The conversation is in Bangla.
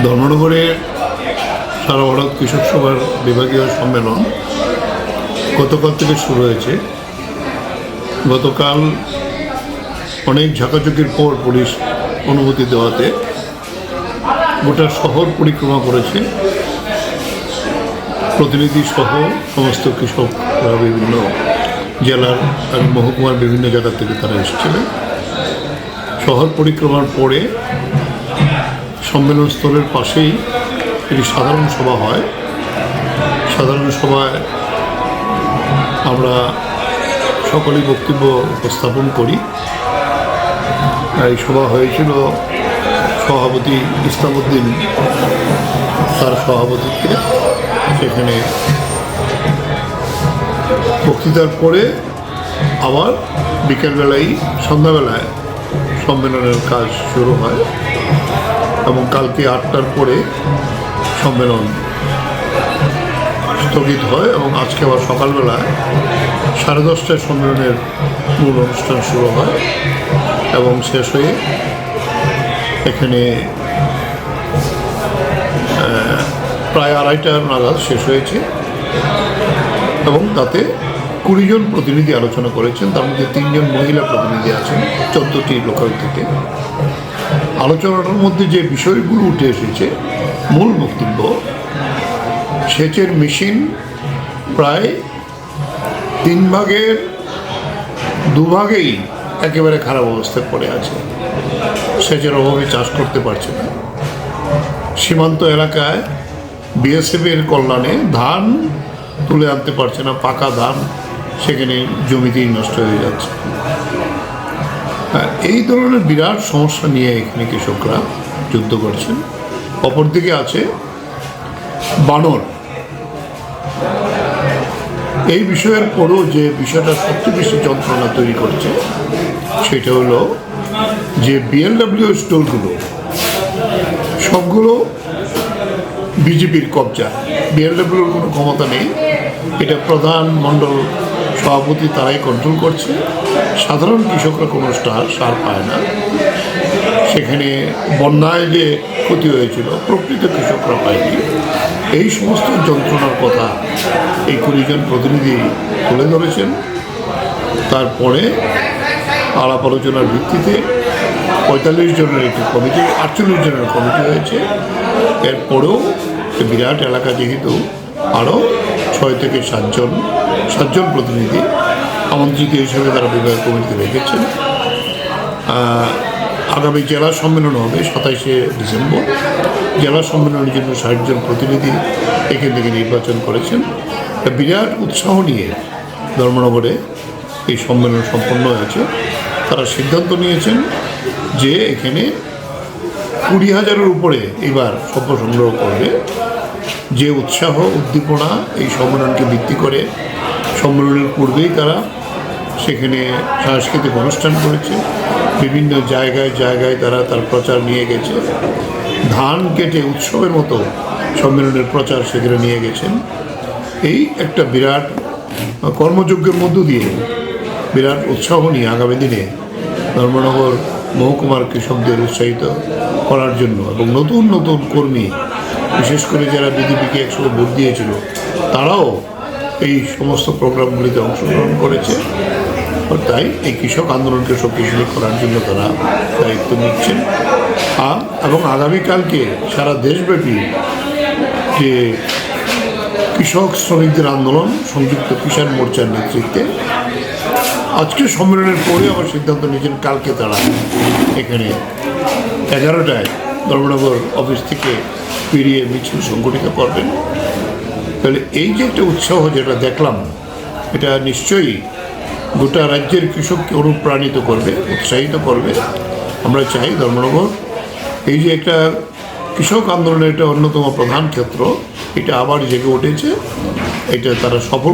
ধর্মনগরে সারা ভারত কৃষক সভার বিভাগীয় সম্মেলন গতকাল থেকে শুরু হয়েছে। গতকাল অনেক ঝাঁকাঝুঁকির পর পুলিশ অনুমতি দেওয়াতে গোটা শহর পরিক্রমা করেছে। প্রতিনিধি সহ সমস্ত কৃষকরা বিভিন্ন জেলার আর মহকুমার বিভিন্ন জায়গা থেকে তারা এসেছিলেন। শহর পরিক্রমার পরে সম্মেলন স্থলের পাশেই একটি সাধারণ সভা হয়। সাধারণ সভায় আমরা সকলেই বক্তব্য উপস্থাপন করি। এই সভা হয়েছিল সভাপতি ইসলামউদ্দিন তার সভাপতিত্বে। সেখানে বক্তৃতার পরে আবার বিকেলবেলায়, সন্ধ্যাবেলায় সম্মেলনের কাজ শুরু হয়। এবং কালকে আটটার পরে সম্মেলন স্থগিত হয় এবং আজকে আবার সকালবেলায় সাড়ে দশটায় সম্মেলনের মূল অনুষ্ঠান শুরু হয় এবং শেষ হয়ে এখানে প্রায় আড়াইটা নাগাদ শেষ হয়েছে এবং তাতে কুড়িজন প্রতিনিধি আলোচনা করেছেন। তার মধ্যে তিনজন মহিলা প্রতিনিধি আছেন, চোদ্দটি লোকাল থেকে আলোচনাটার মধ্যে যে বিষয়গুলো উঠে এসেছে, মূল বক্তব্য, সেচের মেশিন প্রায় তিন ভাগের দুভাগেই একেবারে খারাপ অবস্থায় পড়ে আছে। সেচের অভাবে চাষ করতে পারছে না। সীমান্ত এলাকায় বিএসএফের কল্যাণে ধান তুলে আনতে পারছে না, পাকা ধান সেখানে জমিতেই নষ্ট হয়ে যাচ্ছে। এই ধরনের বিরাট সমস্যা নিয়ে এখানে কৃষকরা যুদ্ধ করছেন। অপরদিকে আছে বানর। এই বিষয়ের পরও যে বিষয়টা সবচেয়ে বেশি যন্ত্রণা তৈরি করছে, সেটা হলো যে বিএলডাব্লিউ স্টোরগুলো, সবগুলো বিজেপির কবজা। বিএলডাব্লিউর কোনো ক্ষমতা নেই। এটা প্রধান মণ্ডল সভাপতি তারাই কন্ট্রোল করছে। সাধারণ কৃষকরা কোনো স্টার সার পায় না। সেখানে বন্যায় যে ক্ষতি হয়েছিল, প্রকৃত কৃষকরা পায়নি। এই সমস্ত যন্ত্রণার কথা এই কুড়িজন প্রতিনিধি তুলে ধরেছেন। তারপরে আলাপ আলোচনার ভিত্তিতে পঁয়তাল্লিশ জনের একটি কমিটি, আটচল্লিশ জনের কমিটি হয়েছে। এরপরেও বিরাট এলাকা যেহেতু আরও ছয় থেকে সাতজন সাতজন প্রতিনিধি আমন্ত্রিত হিসেবে তারা বিভাগ কমিটিতে রেখেছেন। আগামী জেলা সম্মেলন হবে সাতাইশে ডিসেম্বর। জেলা সম্মেলনের জন্য ষাটজন প্রতিনিধি এখান থেকে নির্বাচন করেছেন। বিরাট উৎসাহ নিয়ে ধর্মনগরে এই সম্মেলন সম্পন্ন হয়েছে। তারা সিদ্ধান্ত নিয়েছেন যে এখানে কুড়ি হাজারের উপরে এবার সভ্য সংগ্রহ করবে। যে উৎসাহ, উদ্দীপনা এই সম্মেলনকে ভিত্তি করে সম্মেলনের পূর্বেই তারা সেখানে সাংস্কৃতিক অনুষ্ঠান করেছে। বিভিন্ন জায়গায় জায়গায় তারা তার প্রচার নিয়ে গেছে। ধান কেটে উৎসবের মতো সম্মেলনের প্রচার সেখানে নিয়ে গেছেন। এই একটা বিরাট কর্মযজ্ঞের মধ্য দিয়ে বিরাট উৎসাহ নিয়ে আগামী দিনে ধর্মনগর মহকুমার কৃষকদের উৎসাহিত করার জন্য এবং নতুন নতুন কর্মী বিশেষ করে যারা বিজেপিকে একসঙ্গে ভোট দিয়েছিল, তারাও এই সমস্ত প্রোগ্রামগুলিতে অংশগ্রহণ করেছে। তাই এই কৃষক আন্দোলনকে শক্তিশালী করার জন্য তারা দায়িত্ব নিচ্ছেন। এবং আগামীকালকে সারা দেশব্যাপী যে কৃষক শ্রমিকদের আন্দোলন, সংযুক্ত কিষাণ মোর্চার নেতৃত্বে আজকে সম্মেলনের পরে আবার সিদ্ধান্ত নিয়েছেন, কালকে তারা এখানে এগারোটায় ধর্মনগর অফিস থেকে পেরিয়ে মিছিল সংগঠিত করবেন। তাহলে এই যে একটা উৎসাহ যেটা দেখলাম, এটা নিশ্চয়ই গোটা রাজ্যের কৃষককে অনুপ্রাণিত করবে, উৎসাহিত করবে। আমরা চাই ধর্মনগর, এই যে একটা কৃষক আন্দোলনের একটা অন্যতম প্রধান ক্ষেত্র, এটা আবার জেগে উঠেছে। এটা তারা সফল